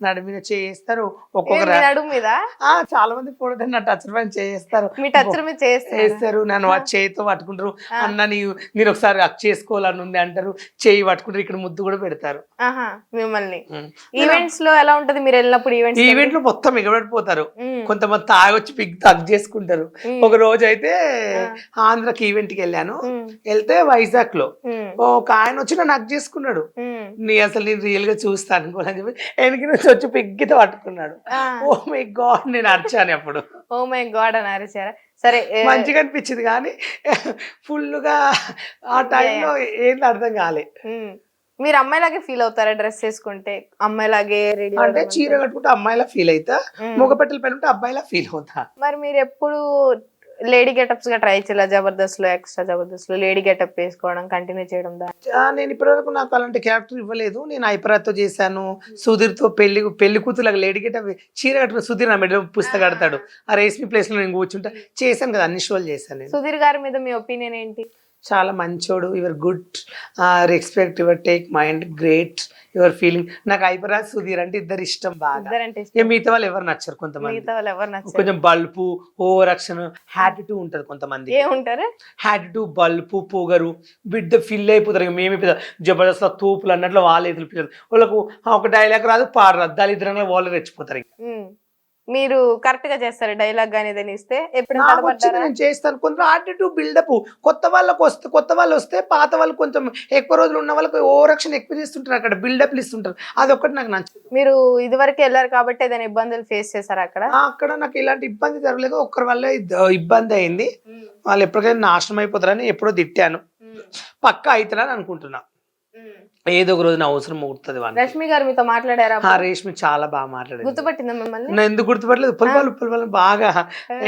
నడు మీద చేస్తారు ఏ, ఒక్కొక్క మీద? చాలా మంది ఫోటో నా టచ్ పైన చేస్తారు మీ టచ్ మీద చేస్తారు నన్ను ఆ. చేతితో పట్టుకుంటారు. అన్న నీ మీరు ఒకసారి అక్ చేసుకోవాలని ఉంది అంటారు. చేయి పట్టుకుంటారు. ఇక్కడ ముద్దు కూడా పెడతారు. మిమ్మల్ని. ఈవెంట్స్లో ఎలా ఉంటది? మీరు వెళ్ళినప్పుడు ఈ ఈవెంట్స్ ఈవెంట్లో మొత్తం ఎగబడిపోతారు. కొంతమంది తాగొచ్చి పిగ్ తగ్ చేసుకుంటారు. ఒక రోజు అయితే ఆంధ్రకి ఈవెంట్కి వెళ్ళాను. వెళ్తే వైజాగ్లో. ఒక ఆయన వచ్చి నన్ను హక్ చేసుకున్నాడు నీ అసలు నేను రియల్గా చూస్తాను. అనుకోని చెప్పి వెనక నుంచి వచ్చి పిగ్గితో పట్టుకున్నాడు. ఓ మై గాడ్ నేను అరిచాను అప్పుడు. ఓ మై గాడ్ అని అరిచారా? సరే మంచిగా అనిపించింది కానీ ఫుల్గా ఆ టైంలో ఏంది అర్థం కాలే. మీరు అమ్మాయిలాగే ఫీల్ అవుతారా డ్రెస్ వేసుకుంటే? అమ్మాయిలాగే రెడీ అంటే చీర కట్టుకుంటే అమ్మాయిలా ఫీల్ అవుతా మగపెట్టెలు పైన ఉంటే అబ్బాయిలా ఫీల్ అవుతా. మరి మీరు ఎప్పుడు లేడీ గెటప్స్గా ట్రై చేయాలి? జబర్దస్త్లో ఎక్స్ట్రా జబర్దస్త్లో లేడీ గెటప్ వేసుకోవడం కంటిన్యూ చేయడం నేను ఇప్పటివరకు నాకు అలాంటి క్యారెక్టర్ ఇవ్వలేదు. నేను ఐపరాతో చేశాను. సుధీర్తో పెళ్ళి పెళ్ళి కూతురులకు లేడీ గిట్ట చీర కట్టుకుని సుధీర్ నా మెడ పుస్తకం కడతాడు. ఆ రేస్మి ప్లేస్లో నేను కూర్చుంటా. చేశాను కదా అన్ని షోలు చేశాను సుధీర్ గారి మీద మీ ఒపీనియన్ ఏంటి? చాలా మంచోడు your good respect your take mind great your feeling. నాకు ఐపరాజ్ సుధీర్ అంటే ఇద్దరు ఇష్టం బాగా. మిగతా వాళ్ళు ఎవరు నచ్చరు కొంతమంది. కొంచెం బల్పు ఓవర్ యాక్షన్ హ్యాటిట్యూడ్ ఉంటది కొంతమంది. ఏముంటారు? హ్యాటిట్యూడ్ బల్పు పొగరు బిడ్డ ఫిల్ అయిపోతారు. మేమే జబర్దస్త్ తోపులు అన్నట్లు వాళ్ళు ఎదురు వాళ్ళకు ఆ ఒక డైలాగ్ రాదు పాడరాదు. దళిద్రంగా వాళ్ళు రెచ్చిపోతారు. మీరు కరెక్ట్గా చేస్తారు డైలాగ్ గానీ ఏదైనా ఇస్తే. ఎప్పుడు నేను చేస్తాను. కొంచెం యాటిట్యూడ్ బిల్డప్ కొత్త వాళ్ళకి వస్తే కొత్త వాళ్ళు వస్తే పాత వాళ్ళు కొంచెం ఎక్కువ రోజులు ఉన్న వాళ్ళకి ఓవర్ యాక్షన్ ఎక్కువ చేస్తుంటారు. అక్కడ బిల్డప్లు ఇస్తుంటారు. అది ఒకటి నాకు నచ్చదు. మీరు ఇదివరకు వెళ్ళారు కాబట్టి ఏదైనా ఇబ్బందులు ఫేస్ చేశారు అక్కడ? అక్కడ నాకు ఇలాంటి ఇబ్బంది జరగలేదు. ఒక్కరి వల్ల ఇబ్బంది అయింది. వాళ్ళు ఎప్పటికైనా నాశనం అయిపోతారని ఎప్పుడో తిట్టాను. పక్క అవుతారని అనుకుంటున్నా. ఏదో ఒక రోజు నా అవసరం ముగుతుంది రష్మి గారు మీతో మాట్లాడారా? రేష్మి చాలా బాగా మాట్లాడింది. గుర్తుపట్టిందా మిమ్మల్ని? నేను ఎందుకు గుర్తుపట్టలేదు? ఉప్పలపాలు ఉప్పలపాలు బాగా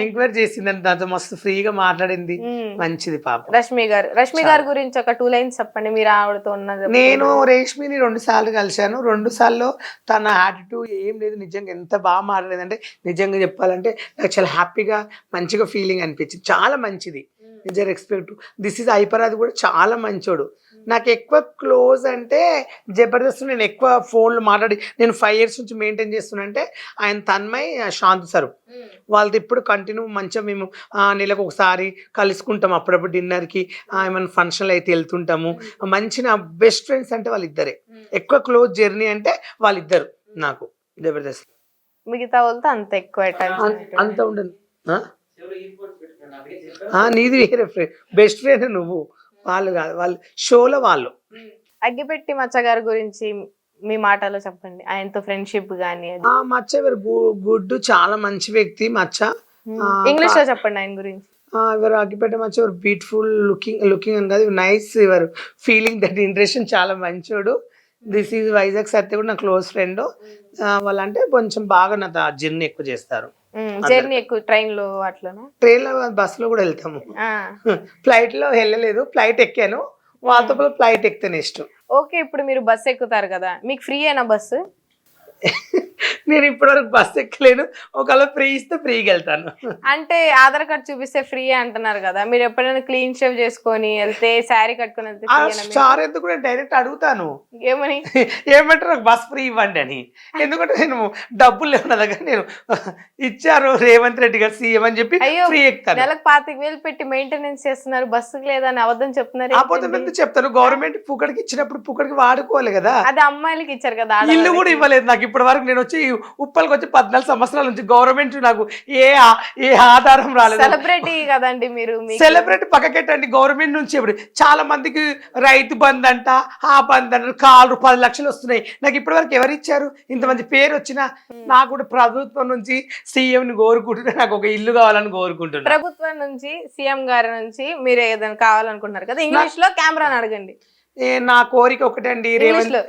ఎంక్వైరీ చేసింది దాంతో మస్తు ఫ్రీగా మాట్లాడింది. మంచిది పాప. రష్మి గారు రష్మి గారి గురించి ఒక టూ లైన్స్ చెప్పండి. మీరు ఆవిడతో ఉన్నది నేను రేష్మిని రెండు సార్లు కలిశాను. రెండు సార్లు తన యాటిట్యూడ్ ఏం లేదు. నిజంగా ఎంత బాగా మాట్లాడేది అంటే నిజంగా చెప్పాలంటే నాకు చాలా హ్యాపీగా మంచిగా ఫీలింగ్ అనిపించింది. చాలా మంచిది. నిజం రెస్పెక్ట్ దిస్ ఇస్ ఐపరాది కూడా చాలా మంచోడు. నాకు ఎక్కువ క్లోజ్ అంటే జబర్దస్త్ నేను ఎక్కువ ఫోన్లో మాట్లాడి నేను ఫైవ్ ఇయర్స్ నుంచి మెయింటైన్ చేస్తున్నా అంటే ఆయన తన్మయ్ శాంతి సార్. వాళ్ళది ఇప్పుడు కంటిన్యూ మంచిగా మేము ఆ, నెలకు ఒకసారి కలుసుకుంటాం అప్పుడప్పుడు డిన్నర్కి ఏమైనా ఫంక్షన్లు అయితే వెళ్తుంటాము. మంచి నా బెస్ట్ ఫ్రెండ్స్ అంటే వాళ్ళిద్దరే. ఎక్కువ క్లోజ్ జర్నీ అంటే వాళ్ళిద్దరు నాకు జబర్దస్త్. మిగతా వాళ్ళతో అంత ఎక్కువ అంత ఉండదు. నీది వేరే ఫ్రెండ్ బెస్ట్ ఫ్రెండ్ నువ్వు. వాళ్ళు కాదు వాళ్ళు షోలో వాళ్ళు. అగ్గిపెట్టి మచ్చ గారి గురించి మీ మాటలో చెప్పండి. ఆయనతో ఫ్రెండ్షిప్ గానీ అది. ఆ మచ్చ ఎవరు? గుడ్డు చాలా మంచి వ్యక్తి మచ్చ. ఇంగ్లీష్లో చెప్పండి ఆయన గురించి. ఆ, ఎవరు అగ్గిపెట్ట మంచి ఎవరు? బ్యూటిఫుల్ లుకింగ్ లుకింగ్ అని కాదు నైస్ ఎవరు? ఫీలింగ్ దట్ ఇంట్రెషన్ చాలా మంచోడు. దిస్ ఈజ్ వైజాగ్ సత్య కూడా నా క్లోజ్ ఫ్రెండ్ వాళ్ళంటే కొంచెం బాగా నా జర్నీ ఎక్కువ చేస్తారు. జర్నీ ఎక్కువ ట్రైన్లో అట్లనా? ట్రైన్లో బస్సులో కూడా వెళ్తాము. ఫ్లైట్ లో వెళ్ళలేదు ఫ్లైట్ ఎక్కాను. వాళ్ళతో పాటు ఫ్లైట్ ఎక్కితేనే ఇష్టం. ఓకే ఇప్పుడు మీరు బస్ ఎక్కుతారు కదా మీకు ఫ్రీ అయినా బస్సు నేను ఇప్పటివరకు బస్ ఎక్కలేను. ఒకవేళ ఫ్రీ ఇస్తే ఫ్రీకి వెళ్తాను. అంటే ఆధార్ కార్డ్ చూపిస్తే ఫ్రీ అంటున్నారు కదా. మీరు ఎప్పుడైనా క్లీన్ షేవ్ చేసుకొని వెళ్తే శారీ కట్టుకొని వెళ్తే? సార్ ఎందుకు? నేను డైరెక్ట్ అడుగుతాను. ఏమని? ఏమంటారు నాకు బస్ ఫ్రీ ఇవ్వండి అని. ఎందుకంటే నేను డబ్బులు లేవు నా దగ్గర. నేను ఇచ్చారు రేవంత్ రెడ్డి గారు సీఎం అని చెప్పి అయ్యో ఫ్రీ ఎక్కుతాను. నెలకు పాతిక వేలు పెట్టి మెయింటెనెన్స్ చేస్తున్నారు. బస్సుకి లేదని అబద్ధం చెప్తున్నారు అబద్ధం? ఎందుకు చెప్తాను? గవర్నమెంట్ పుక్కడికి ఇచ్చినప్పుడు పుక్కడికి వాడుకోవాలి కదా. అది అమ్మాయిలకి ఇచ్చారు కదా ఇల్లు. కూడా ఇవ్వలేదు నాకు ఇప్పటి వరకు నేను వచ్చి ఉప్పల్కి వచ్చి పద్నాలుగు సంవత్సరాల నుంచి గవర్నమెంట్ నాకు ఏ ఏ ఆధారం రాలేదు. సెలబ్రిటీ కదండి మీరు సెలబ్రిటీ పక్కకెట్టండి గవర్నమెంట్ నుంచి ఇప్పుడు చాలా మందికి రైతు బంద్ అంట ఆ బంద్ అంట కాలు పది లక్షలు వస్తున్నాయి. నాకు ఇప్పటి వరకు ఎవరు ఇచ్చారు? ఇంతమంది పేరు వచ్చినా నాకు కూడా ప్రభుత్వం నుంచి సీఎం ని కోరుకుంటున్నా. నాకు ఒక ఇల్లు కావాలని కోరుకుంటున్నా. ప్రభుత్వం నుంచి సీఎం గారి నుంచి మీరు ఏదైనా కావాలనుకుంటున్నారు కదా? ఇంగ్లీష్లో కెమెరాని అడగండి. నా కోరిక ఒకటండి. Revanth.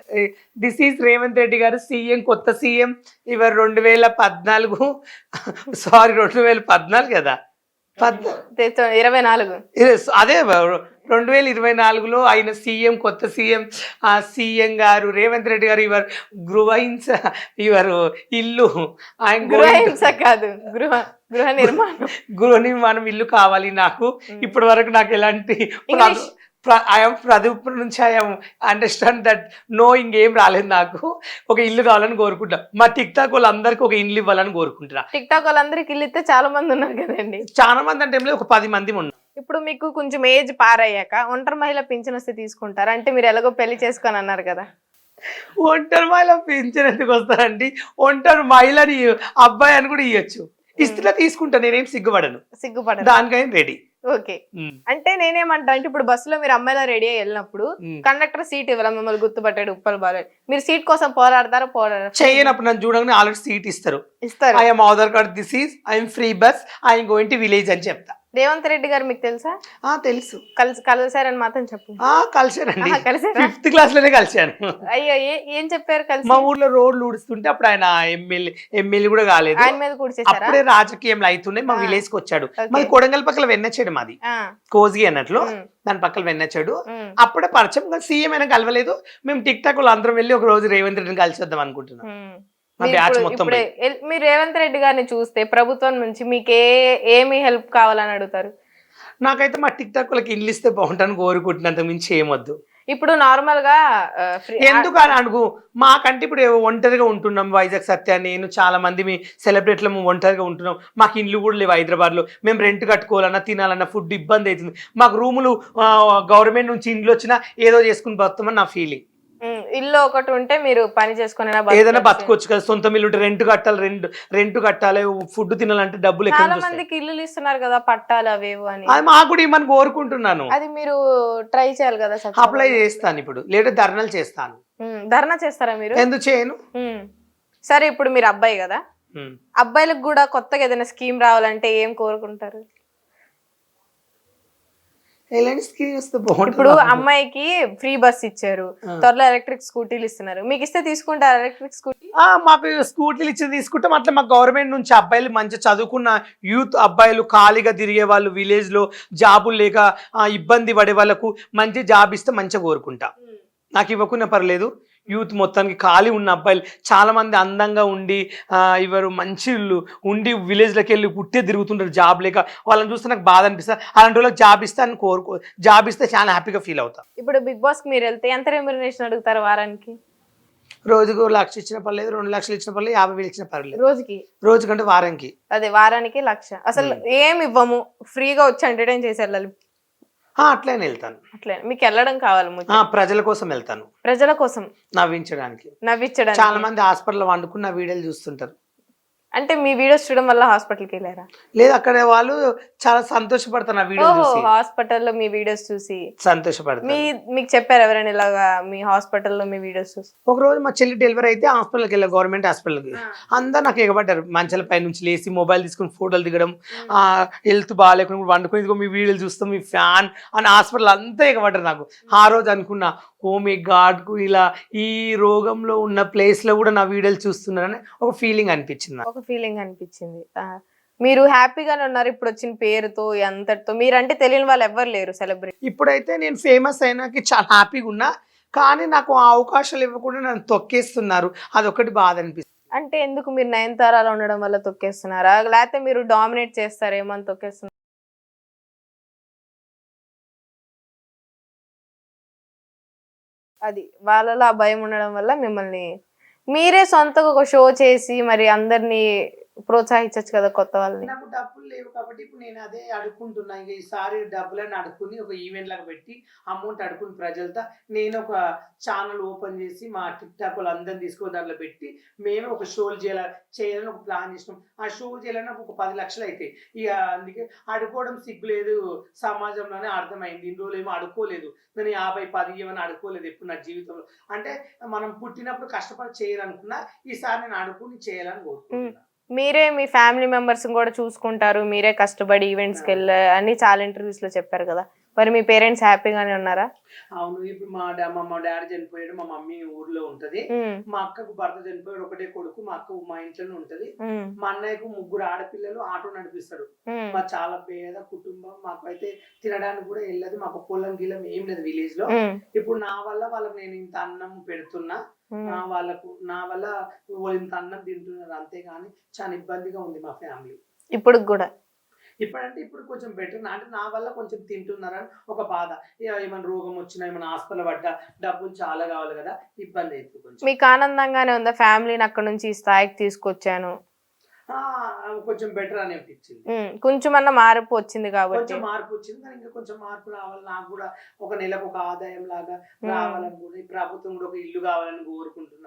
This is Revanth Reddy garu CM కొత్త సీఎం. ఇవరు రెండు వేల పద్నాలుగు. సారీ రెండు వేల పద్నాలుగు కదా? ఇరవై నాలుగు. అదే రెండు వేల ఇరవై నాలుగులో ఆయన సీఎం కొత్త సీఎం. ఆ సీఎం గారు రేవంత్ రెడ్డి గారు ఇవర్ గృహహింస ఇవరు ఇల్లు. ఆయన గృహ going to- హింస కాదు గృహ గృహ నిర్మాణం. గృహ నిర్మాణం ఇల్లు కావాలి నాకు. ఇప్పటి వరకు నాకు ఎలాంటి ఐఎమ్ ప్రదీప్ నుంచి ఐఎమ్ అండర్స్టాండ్ దట్ నో ఇంకేం రాలేదు నాకు. ఒక ఇల్లు కావాలని కోరుకుంటా మా టిక్ టాక్ వాళ్ళందరికీ ఒక ఇల్లు ఇవ్వాలని కోరుకుంటున్నా. టిక్ టాక్ వాళ్ళందరికి ఇల్లు ఇస్తే చాలా మంది ఉన్నారు కదండి. చాలా మంది అంటే ఒక పది మంది ఉన్నాం. ఇప్పుడు మీకు కొంచెం ఏజ్ పారయ్యాక ఒంటరి మహిళ పింఛన్ వస్తే తీసుకుంటారు? అంటే మీరు ఎలాగో పెళ్ళి చేసుకొని అన్నారు కదా. ఒంటరి మహిళ పింఛన్ ఎందుకు వస్తారండి? ఒంటరి మహిళని అబ్బాయి అని కూడా ఇవ్వచ్చు ఇస్తున్నా తీసుకుంటా నేనేం సిగ్గుపడను. సిగ్గుపడరు దానికైనా రెడీ. ఓకే. అంటే నేనేమంటా అంటే ఇప్పుడు బస్సులో మీరు అమ్మాయిలా రెడీ అయ్యి వెళ్ళినప్పుడు కండక్టర్ సీట్ ఇవ్వాలి మిమ్మల్ని గుర్తుపట్టాడు ఉప్పల్ బాలయ్య మీరు సీట్ కోసం పోరాడతారా పోరాడరా? చేయనప్పుడు నన్ను చూడగానే ఆల్రెడీ సీట్ ఇస్తారు. ఇస్తారు. I'm Aadhaar card this is I'm free bus I'm going to village అని చెప్తా. రేవంత్ రెడ్డి గారు మీకు తెలుసా? ఆ తెలుసు. కలిసి కలిసారని మాత్రం చెప్పు. ఆ కలిసానండి ఆహా, కలిసారా? ఫిఫ్త్ క్లాస్లోనే కలిశాను. అయ్యో ఏ- చెప్పారు కలిసి? మా ఊర్లో రోడ్లు ఊడుస్తుంటే అప్పుడు ఆయన ఎమ్మెల్యే ఎమ్మెల్యే కూడా కాలేదు. ఆయన మీద కూడా అప్పుడే రాజకీయంలో అవుతున్నాయి మా. విలేజ్కి వచ్చాడు. మాది కొడంగల్ పక్కల వెన్నచ్చాడు మాది. కోజ్గి అన్నట్లు దాని పక్కన వెన్నచ్చాడు. అప్పుడే పరిచయం సీఎం అయినా కలవలేదు. మేము టిక్ టాక్ వాళ్ళు అందరం వెళ్ళి ఒక రోజు రేవంత్ రెడ్డిని కలిసి వద్దాం అనుకుంటున్నాం మీరు రేవంత్ రెడ్డి గారిని చూస్తే ప్రభుత్వం నుంచి మీకు ఏ ఏమి హెల్ప్ కావాలని అడుగుతారు? నాకైతే మా టిక్ టాక్ వాళ్ళకి ఇల్లు ఇస్తే బాగుంటాను కోరుకుంటున్నంత మించి ఏమొద్దు. ఇప్పుడు నార్మల్గా ఎందుకు అని అడుగు. మాకంటే ఇప్పుడు ఒంటరిగా ఉంటున్నాం వైజాగ్ సత్య నేను చాలా మంది మీ సెలబ్రిటీలు ఒంటరిగా ఉంటున్నాం. మాకు ఇండ్లు కూడా లేవు హైదరాబాద్లో మేము రెంట్ కట్టుకోవాలన్నా తినాలన్నా ఫుడ్ ఇబ్బంది అవుతుంది. మాకు రూములు గవర్నమెంట్ నుంచి ఇండ్లు వచ్చినా ఏదో చేసుకుని బతామని నా ఫీలింగ్ ఇల్లు ఒకటి ఉంటే మీరు పని చేసుకుని ఏదైనా బతకొచ్చు కదా సొంత ఇల్లు ఉంటే రెంట్ కట్టాలి రెంట్ రెంట్ కట్టాలి ఫుడ్ తినాలంటే డబ్బులు చాలా? మందికి ఇల్లు ఇస్తున్నారు కదా పట్టాలు అవేవో అని అది మాకు కూడా ఇమ్మని కోరుకుంటున్నాను అది మీరు ట్రై చేయాలి కదా. అప్లై చేస్తాను ఇప్పుడు లేదా ధర్నాలు చేస్తాను ధర్నా చేస్తారా మీరు ఎందుకు చేయను. సరే ఇప్పుడు మీరు అబ్బాయి కదా. అబ్బాయిలకు కూడా కొత్తగా ఏదైనా స్కీమ్ రావాలంటే ఏం కోరుకుంటారు ఎలాంటి స్కీమ్ వస్తే బాగుంటుంది ఇప్పుడు అమ్మాయికి ఫ్రీ బస్ ఇచ్చారు. త్వరలో ఎలక్ట్రిక్ స్కూటీలు ఇస్తున్నారు. మీకు ఇస్తే తీసుకుంటారు ఎలక్ట్రిక్ స్కూటీ ఆ, మాకు స్కూటీలు ఇచ్చి తీసుకుంటాం. అట్లా మా గవర్నమెంట్ నుంచి అబ్బాయిలు మంచిగా చదువుకున్న యూత్ అబ్బాయిలు ఖాళీగా తిరిగే వాళ్ళు విలేజ్లో జాబులు లేక ఆ, ఇబ్బంది పడే వాళ్ళకు మంచి జాబ్ ఇస్తే మంచిగా కోరుకుంటా. నాకు ఇవ్వకున్నా పర్లేదు. యూత్ మొత్తానికి ఖాళీ ఉన్న అబ్బాయిలు చాలా మంది అందంగా ఉండి ఇవరు మంచి ఉండి విలేజ్లోకి వెళ్ళి పుట్టే తిరుగుతుంటారు జాబ్ లేక. వాళ్ళని చూస్తే నాకు బాధ అనిపిస్తుంది. అలాంటి వాళ్ళకి జాబ్ ఇస్తే అని కోరుకో జాబ్ ఇస్తే చాలా హ్యాపీగా ఫీల్ అవుతా. ఇప్పుడు బిగ్ బాస్కి మీరు వెళ్తే ఎంత రెమ్యునరేషన్ అడుగుతారు వారానికి? రోజుకు లక్ష ఇచ్చిన పర్లేదు రెండు లక్షలు ఇచ్చిన పర్లేదు యాభై వేలు ఇచ్చిన పర్లేదు. రోజుకి? రోజుకంటే వారానికి. అదే వారానికి లక్ష. అసలు ఏం ఇవ్వము. ఫ్రీగా వచ్చి ఎంటర్టైన్ చేసి వెళ్ళాలి అట్లనే వెళ్తాను. అట్లే మీకు వెళ్ళడం కావాలి ప్రజల కోసం వెళ్తాను. ప్రజల కోసం. నవ్వించడానికి. నవ్వించడానికి. చాలా మంది హాస్పిటల్ వండుకున్న వీడియోలు చూస్తుంటారు. అంటే మీ వీడియోస్ చూడడం వల్ల హాస్పిటల్కి వెళ్ళారా? లేదు అక్కడ వాళ్ళు చాలా సంతోషపడతారు నా వీడియో ఓహో చూసి. హాస్పిటల్లో మీ వీడియోస్ చూసి. మీ సంతోషపడతారు మీకు చెప్పారు ఎవరైనా ఇలాగా మీ హాస్పిటల్లో మీ వీడియోస్ చూసి? ఒక రోజు మా చెల్లి డెలివరీ అయితే హాస్పిటల్కి వెళ్ళా గవర్నమెంట్ హాస్పిటల్కి. అందరు నాకు ఎగబడ్డారు మంచాల పై నుంచి లేచి మొబైల్ తీసుకుని ఫోటోలు దిగడం ఆ హెల్త్ బాగాలేకుండా వండుకొని ఇదిగో మీ వీడియోలు చూస్తాం మీ ఫ్యాన్ అని హాస్పిటల్ అంతా ఎగబడ్డారు నాకు. ఆ రోజు అనుకున్నా ఓ మీ గాడ్కు ఇలా ఈ రోగంలో ఉన్న place లో కూడా నా వీడియోలు చూస్తున్నారని ఒక ఫీలింగ్ అనిపించింది నాకు. ఒక ఫీలింగ్ అనిపించింది. మీరు హ్యాపీగానే ఉన్నారు ఇప్పుడు వచ్చిన పేరుతో అంతటితో. మీరంటే తెలియని వాళ్ళు ఎవ్వరు లేరు సెలబ్రిటీ ఇప్పుడైతే నేను ఫేమస్ అయినాకి చాలా హ్యాపీగా ఉన్నా కానీ నాకు ఆ అవకాశాలు ఇవ్వకుండా నన్ను తొక్కేస్తున్నారు. అదొకటి బాధ అనిపిస్తుంది. అంటే ఎందుకు మీరు నయనతారాలో ఉండడం వల్ల తొక్కేస్తున్నారా? లేకపోతే మీరు డామినేట్ చేస్తారేమో అని తొక్కేస్తున్నారు అది. వాళ్ళలో ఆ భయం ఉండడం వల్ల మిమ్మల్ని మీరే సొంతగా ఒక షో చేసి మరి అందరినీ ప్రోత్సహించచ్చు కదా కొత్త వాళ్ళని. నాకు డబ్బులు లేవు కాబట్టి ఇప్పుడు నేను అదే అడుక్కుంటున్నా. ఇక ఈసారి డబ్బులని అడుక్కుని ఒక ఈవెంట్ లాగా పెట్టి అమౌంట్ అడుక్కుని ప్రజలతో నేను ఒక ఛానల్ ఓపెన్ చేసి మా టిక్ టాక్ వాళ్ళందరిని తీసుకొని దాంట్లో పెట్టి మేమే ఒక షోలు చేయాల చేయాలని ఒక ప్లాన్ చేసినాం. ఆ షో చేయాలని ఒక పది లక్షలు అయితే. ఇక అందుకే అడుకోవడం సిగ్గు లేదు. సమాజంలోనే అర్థమైంది. ఇన్ని రోజులు ఏమో అడుకోలేదు నేను యాభై పది ఏమైనా అడుకోలేదు ఎప్పుడు నా జీవితంలో. అంటే మనం పుట్టినప్పుడు కష్టపడి చేయాలనుకున్నా ఈసారి నేను అడుకుని చేయాలని కోరుకుంటున్నా. మీరే మీ ఫ్యామిలీ మెంబర్స్ కూడా చూసుకుంటారు మీరే కష్టపడి ఈవెంట్స్కి వెళ్ళి అని చాలా ఇంటర్వ్యూస్లో చెప్పారు కదా. మరి మీ పేరెంట్స్ హ్యాపీగానే ఉన్నారా? అవును ఇప్పుడు మా డా మా మా డాడీ చనిపోయాడు మా మమ్మీ ఊర్లో ఉంటది. ఉమ్, మా అక్కకు భర్త చనిపోయాడు ఒకటే కొడుకు మా అక్క మా ఇంట్లోనే ఉంటది. ఉమ్, మా అన్నయ్యకు ముగ్గురు ఆడపిల్లలు ఆటో నడిపిస్తాడు. ఉమ్, మా చాలా పేద కుటుంబం మాకు అయితే తినడానికి కూడా వెళ్ళదు మాకు పొలం గిలం ఏం లేదు విలేజ్లో. ఉమ్, ఇప్పుడు నా వల్ల వాళ్ళకి నేను ఇంత అన్నం పెడుతున్నా వాళ్ళకు నా వల్ల వాళ్ళు ఇంత అన్నం తింటున్నారు అంతేగాని చాలా ఇబ్బందిగా ఉంది మా ఫ్యామిలీ. ఇప్పుడు కూడా. ఇప్పుడంటే ఇప్పుడు కొంచెం బెటర్ అంటే నా వల్ల కొంచెం తింటున్నారని ఒక బాధ. ఏమైనా రోగం వచ్చినా ఏమైనా హాస్పిటల్ పడ్డా డబ్బులు చాలా కావాలి కదా ఇబ్బంది అవుతుంది కొంచెం. మీకు ఆనందంగానే ఉందా? ఫ్యామిలీని అక్కడ నుంచి ఈ స్థాయికి తీసుకొచ్చాను. కొంచెం బెటర్ అని అనిపించింది ఉమ్, కొంచెమన్నా మార్పు వచ్చింది కాబట్టి. కొంచెం మార్పు వచ్చింది కానీ ఇంకా కొంచెం మార్పు రావాలి. నాకు కూడా ఒక నెలకు ఒక ఆదాయం లాగా రావాలని కూడా ఈ ప్రభుత్వం కూడా ఒక ఇల్లు కావాలని కోరుకుంటున్నా.